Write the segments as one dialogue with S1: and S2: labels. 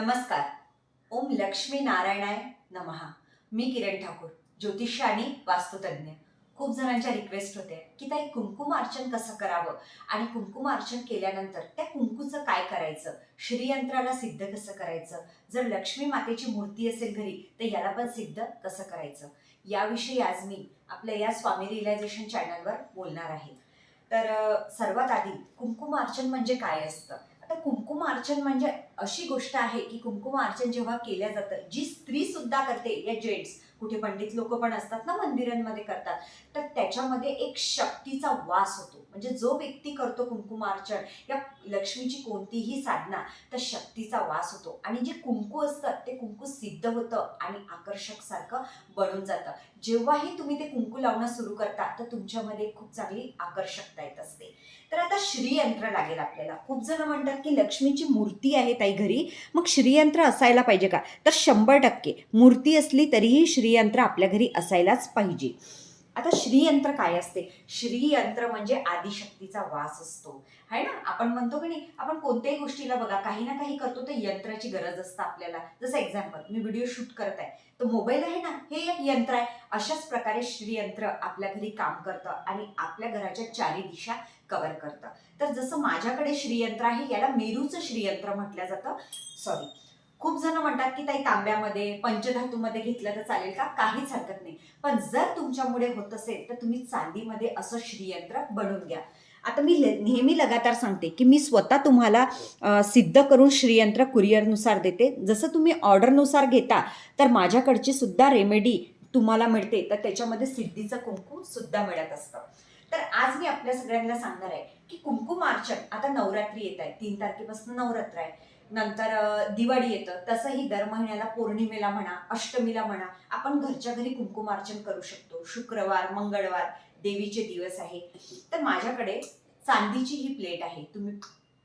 S1: नमस्कार. ओम लक्ष्मी नारायणाय नमहा मी किरण ठाकूर ज्योतिष आणि वास्तुतज्ञ. खूप जणांच्या रिक्वेस्ट होते की ताई कुंकुम अर्चन कसं करावं? आणि कुंकुम अर्चन केल्यानंतर त्या कुंकूचं काय करायचं? श्रीयंत्राला सिद्ध कसं करायचं? जर लक्ष्मी मातेची मूर्ती असेल घरी तर याला पण सिद्ध कसं करायचं? याविषयी आज मी आपल्या या स्वामी रिलायझेशन चॅनलवर बोलणार आहे. तर सर्वात आधी कुंकुम अर्चन म्हणजे काय असतं? तर कुंकुम अर्चन म्हणजे अशी गोष्ट आहे की कुंकुमार्चन जेव्हा केल्या जातं जी स्त्री सुद्धा करते या जेंट्स कुठे पंडित लोक पण असतात ना मंदिरांमध्ये करतात. तर त्याच्यामध्ये एक शक्तीचा वास होतो. म्हणजे जो व्यक्ती करतो कुंकुमार्चन या लक्ष्मीची कोणतीही साधना तर शक्तीचा वास होतो. आणि जे कुंकू असतं ते कुंकू सिद्ध होतं आणि आकर्षक सारखं बनून जातं. जेव्हाही तुम्ही ते कुंकू लावणं सुरू करता तर तुमच्यामध्ये खूप चांगली आकर्षकता येत असते. तर आता श्रीयंत्र लागेल आपल्याला. खूप जण म्हणतात की लक्ष्मीची मूर्ती आहे ताई घरी. मग श्रीयंत्र असायला पाहिजे का? तर शंभर टक्के. मूर्ती असली तरीही श्री श्रीयंत्र आपल्या घरी असायलाच पाहिजे. आता श्रीयंत्र काय असते? श्रीयंत्र म्हणजे आदिशक्तीचा वास असतो. है ना? आपण म्हणतो की नाही आपण कोणत्याही गोष्टीला बघा काही ना काही करतो तर यंत्राची गरज असतं आपल्याला. जसं एक्झाम्पल मी व्हिडिओ शूट करत आहे. तर मोबाईल आहे ना? हे एक यंत्र आहे. अशाच प्रकारे श्रीयंत्र आपल्या घरी काम करतं आणि आपल्या घराच्या चारी दिशा कव्हर करतं. तर जसं माझ्याकडे श्रीयंत्र आहे याला मेरूचं श्रीयंत्र म्हटलं जातं. सॉरी खूप जण म्हणतात की ताई तांब्यामध्ये पंचधातूमध्ये घेतलं तर चालेल का? काहीच हरकत नाही. पण जर तुमच्यामुळे होत असेल तर तुम्ही चांदीमध्ये असं श्रीयंत्र बनवून घ्या. आता मी नेहमी लगातार सांगते की मी स्वतः तुम्हाला सिद्ध करून श्रीयंत्र कुरिअरनुसार देते. जसं तुम्ही ऑर्डरनुसार घेता तर माझ्याकडची सुद्धा रेमेडी तुम्हाला मिळते. तर त्याच्यामध्ये सिद्धीचं कुंकू सुद्धा मिळत असतं. तर आज मी आपल्या सगळ्यांना सांगणार आहे की कुंकुमार्चन आता नवरात्री येत आहे. तीन तारखेपासून नवरात्र आहे. नंतर दिवाळी येतं. तसंही दर महिन्याला पौर्णिमेला म्हणा अष्टमीला म्हणा आपण घरच्या घरी कुंकुमार्चन करू शकतो. शुक्रवार मंगळवार देवीचे दिवस आहे. तर माझ्याकडे चांदीची ही प्लेट आहे. तुम्ही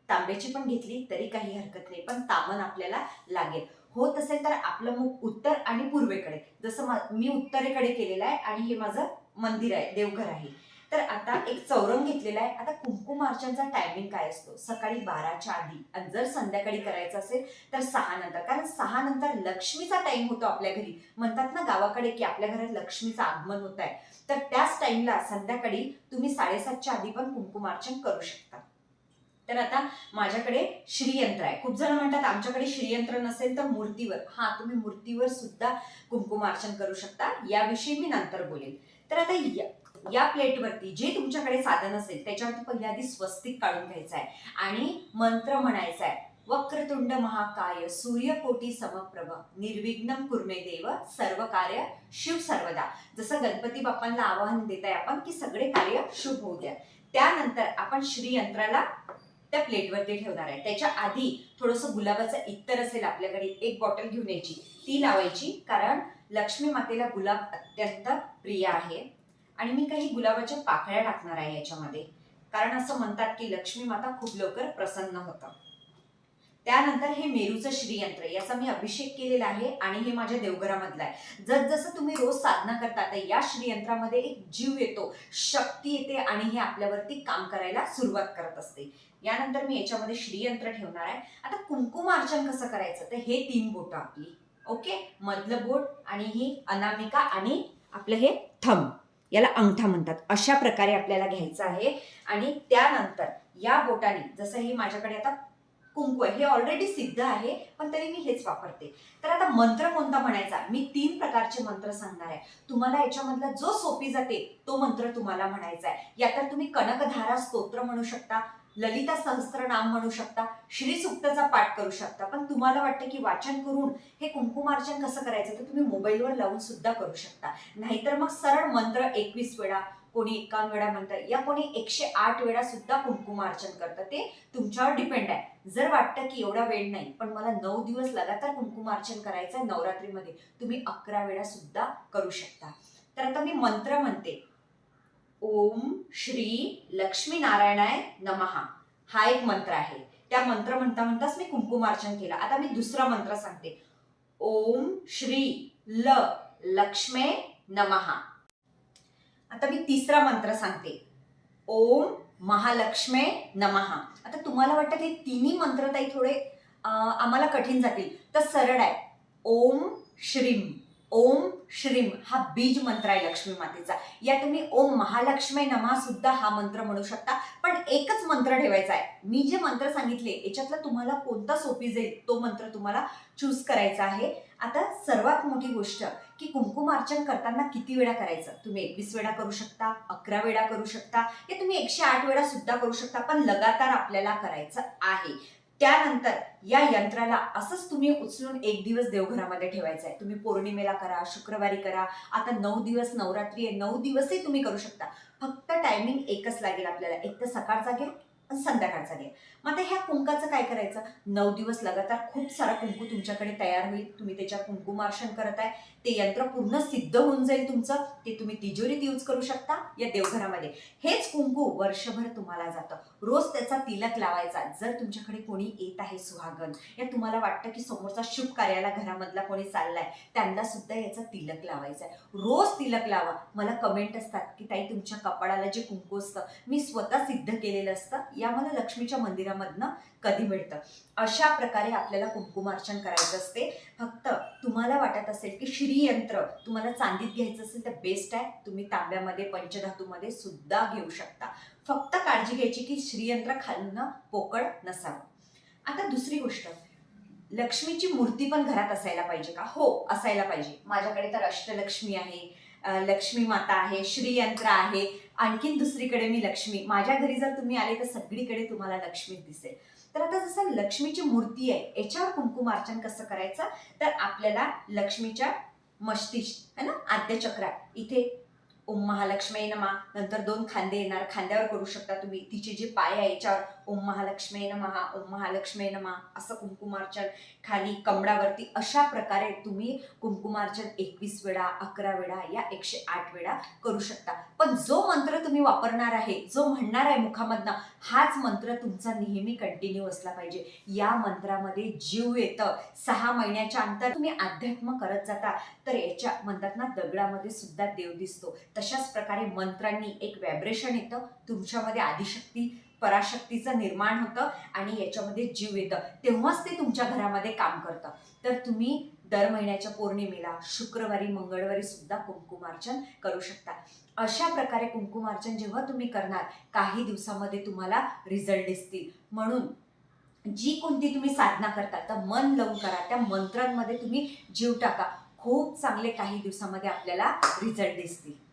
S1: तांब्याची पण घेतली तरी काही हरकत नाही. पण तामन आपल्याला लागेल. होत असेल तर आपलं मुख उत्तर आणि पूर्वेकडे. जसं मी उत्तरेकडे केलेलं आहे आणि हे माझं मंदिर आहे देवघर आहे. तर आता एक चौरंग घेतलेला आहे. आता कुंकुम अर्चनचा टायमिंग काय असतो? सकाळी बाराच्या आधी. आणि जर संध्याकाळी करायचं असेल तर सहा नंतर. कारण सहा नंतर लक्ष्मीचा टाइम होतो आपल्या घरी. म्हणतात ना गावाकडे की आपल्या घरात लक्ष्मीचं आगमन होत आहे. तर त्याच टाइमला संध्याकाळी तुम्ही साडेसातच्या आधी पण कुंकुमार्चन करू शकता. तर आता माझ्याकडे श्रीयंत्र आहे. खूप जण म्हणतात आमच्याकडे श्रीयंत्र नसेल तर मूर्तीवर. हा तुम्ही मूर्तीवर सुद्धा कुंकुमार्चन करू शकता. याविषयी मी नंतर बोलेन. तर आता या- प्लेटवरती जे तुमच्याकडे साधन असेल त्याच्यावरती पहिल्या आधी स्वस्तिक काढून घ्यायचं आहे. आणि मंत्र म्हणायचा आहे वक्रतुंड महाकाय सूर्यकोटी समप्रभ निर्विघ्नम कुर्मे देव सर्व कार्य शिव सर्वदा. जसं गणपती बाप्पांना आवाहन देत आहे आपण की सगळे कार्य शुभ होऊ द्या. त्यानंतर आपण श्रीयंत्राला त्या प्लेटवरती ठेवणार आहे. त्याच्या आधी थोडंसं गुलाबाचं इतर असेल आपल्याकडे एक बॉटल घेऊन यायची. ती लावायची कारण लक्ष्मी मातेला गुलाब अत्यंत प्रिय आहे. आणि मी काही गुलाबाच्या पाकळ्या टाकणार आहे याच्यामध्ये. कारण असं म्हणतात की लक्ष्मी माता खूप लवकर प्रसन्न होतं त्यानंतर हे मेरूचं श्रीयंत्र याचा मी अभिषेक केलेला आहे आणि हे माझ्या देवघरामधलं आहे. जसजसं तुम्ही रोज साधना करता तर या श्रीयंत्रामध्ये एक जीव येतो शक्ती येते आणि हे आपल्यावरती काम करायला सुरुवात करत असते. यानंतर मी याच्यामध्ये श्रीयंत्र ठेवणार आहे. आता कुंकुम अर्चन कसं करायचं? तर हे तीन बोटं आपली. ओके? मधलं बोट आणि ही अनामिका आणि आपलं हे थंब. याला अंगठा म्हणतात. अशा प्रकारे आपल्याला घ्यायचं आहे. आणि त्यानंतर या बोटाने जसं हे माझ्याकडे आता कुंकू आहे. हे ऑलरेडी सिद्ध आहे पण तरी मी हेच वापरते. तर आता मंत्र कोणता म्हणायचा? मी तीन प्रकारचे मंत्र सांगणार आहे. तुम्हाला याच्यामधला जो सोपी जाते तो मंत्र तुम्हाला म्हणायचा आहे. या तर तुम्ही कनकधारा स्तोत्र म्हणू शकता ललिता सहस्त्र नाम म्हणू शकता श्री सुक्तचा पाठ करू शकता. पण तुम्हाला वाटतं की वाचन करून हे कुंकुमार्चन कसं करायचं? तर तुम्ही मोबाईलवर लावून सुद्धा करू शकता. नाहीतर मग सरळ मंत्र एकवीस वेळा कोणी एकावन्न वेळा म्हणतं या कोणी एकशे आठ वेळा सुद्धा कुंकुमार्चन करतं ते तुमच्यावर डिपेंड आहे. जर वाटतं की एवढा वेळ नाही पण मला नऊ दिवस लगातार कुंकुमार्चन करायचं आहे नवरात्रीमध्ये. तुम्ही अकरा वेळा सुद्धा करू शकता. तर आता मी मंत्र म्हणते. ओम श्री लक्ष्मी नारायणाय नमहा. हा एक मंत्र आहे. त्या मंत्र म्हणता म्हणताच मी कुंकुमार्चन केलं. आता मी दुसरा मंत्र सांगते. ओम श्री ल लक्ष्मे नमहा. आता मी तिसरा मंत्र सांगते. ओम महालक्ष्मे नमहा आता तुम्हाला वाटतं हे तिन्ही मंत्र ताई थोडे आम्हाला कठीण जातील. तर सरळ आहे. ओम श्रीम ओम श्रीम हा बीज मंत्र आहे लक्ष्मी मातेचा. या तुम्ही ओम महालक्ष्मी नमा सुद्धा हा मंत्र म्हणू शकता. एकच मंत्र ठेवायचा आहे. मी जे मंत्र सांगितले याच्यातला तुम्हाला कोणता सोपी जाईल तो मंत्र तुम्हाला चूज करायचा आहे. आता सर्वात मोठी गोष्ट की कुंकुमार्चन करताना किती वेळा करायचं? तुम्ही एकवीस वेळा करू शकता अकरा वेळा करू शकता या तुम्ही एकशे आठ वेळा सुद्धा करू शकता पण लगातार आपल्याला करायचं आहे. त्यानंतर या यंत्राला असंच तुम्ही उचलून एक दिवस देवघरामध्ये ठेवायचं आहे. तुम्ही पौर्णिमेला करा शुक्रवारी करा आता नऊ दिवस नवरात्री आहे नऊ दिवसही तुम्ही करू शकता. फक्त टायमिंग एकच लागेल आपल्याला. एक तर सकाळचा घ्या संध्याकाळचा घ्या मग आता ह्या कुंकाचं काय करायचं? नऊ दिवस लगातार खूप सारा कुंकू तुमच्याकडे तयार होईल. तुम्ही त्याच्या कुंकुमार्शन करत आहे ते यंत्र पूर्ण सिद्ध होऊन जाईल तुमचं. ते तुम्ही तिजोरीत यूज करू शकता या देवघरामध्ये. हेच कुंकू वर्षभर तुम्हाला जातं. रोज त्याचा तिलक लावायचा. जर तुमच्याकडे कोणी येत आहे सुहागन या तुम्हाला वाटतं की समोरचा शुभ कार्याला घरामधला कोणी चाललाय त्यांना सुद्धा याचा तिलक लावायचा आहे रोज तिलक लावा. मला कमेंट असतात की ताई तुमच्या कपाळाला जे कुंकू असतं मी स्वतः सिद्ध केलेलं असतं. या मला लक्ष्मीच्या मंदिरामधनं कधी मिळतं? अशा प्रकारे आपल्याला कुंकुमार्चन करायचं असते. फक्त तुम्हाला वाटत असेल की श्रीयंत्र तुम्हाला चांदीत घ्यायचं असेल तर बेस्ट आहे. तुम्ही तांब्यामध्ये पंचधातूमध्ये सुद्धा घेऊ शकता. फक्त काळजी घ्यायची की श्रीयंत्र खालनं पोकळ नसावं. आता दुसरी गोष्ट. लक्ष्मीची मूर्ती पण घरात असायला पाहिजे का? हो असायला पाहिजे. माझ्याकडे तर अष्टलक्ष्मी आहे. लक्ष्मी माता आहे श्रीयंत्र आहे आणखीन दुसरीकडे मी लक्ष्मी. माझ्या घरी जर तुम्ही आले तर सगळीकडे तुम्हाला लक्ष्मी दिसेल. तर आता जसं लक्ष्मीची मूर्ती आहे याच्यावर कुंकुमार्चन कसं करायचं? तर आपल्याला लक्ष्मीच्या मस्तिष्क है ना? आद्यचक्रात इथे ओम महालक्ष्मी नमा. नंतर दोन खांदे येणार. खांद्यावर करू शकता तुम्ही. तिचे जे पाय आहे याच्यावर ओम महालक्ष्मी नमहा ओम महालक्ष्मी नमा असं कुंकुमार्चन. खाली कमळावरती अशा प्रकारे तुम्ही कुंकुमार्चन एकवीस वेळा अकरा वेळा या एकशे आठ वेळा करू शकता. पण जो मंत्र तुम्ही वापरणार आहे जो म्हणणार आहे मुखामधनं हाच मंत्र तुमचा नेहमी कंटिन्यू असला पाहिजे. या मंत्रामध्ये जीव येतं. सहा महिन्याच्या अंतर तुम्ही अध्यात्म करत जाता. तर याच्या म्हणतात ना दगडामध्ये सुद्धा देव दिसतो. तशाच प्रकारे मंत्रांनी एक व्हायब्रेशन येतं. तुमच्यामध्ये आदिशक्ती पराशक्तीचं निर्माण होतं आणि याच्यामध्ये जीव येतं. तेव्हाच ते तुमच्या घरामध्ये काम करतं. तर तुम्ही दर महिन्याच्या पौर्णिमेला शुक्रवारी मंगळवारी सुद्धा कुंकुमार्चन करू शकता. अशा प्रकारे कुंकुमार्चन जेव्हा तुम्ही करणार काही दिवसामध्ये तुम्हाला रिझल्ट दिसतील. म्हणून जी कोणती तुम्ही साधना करता तर मन लावून करा. त्या मंत्रांमध्ये तुम्ही जीव टाका. खूप चांगले काही दिवसामध्ये आपल्याला रिझल्ट दिसतील.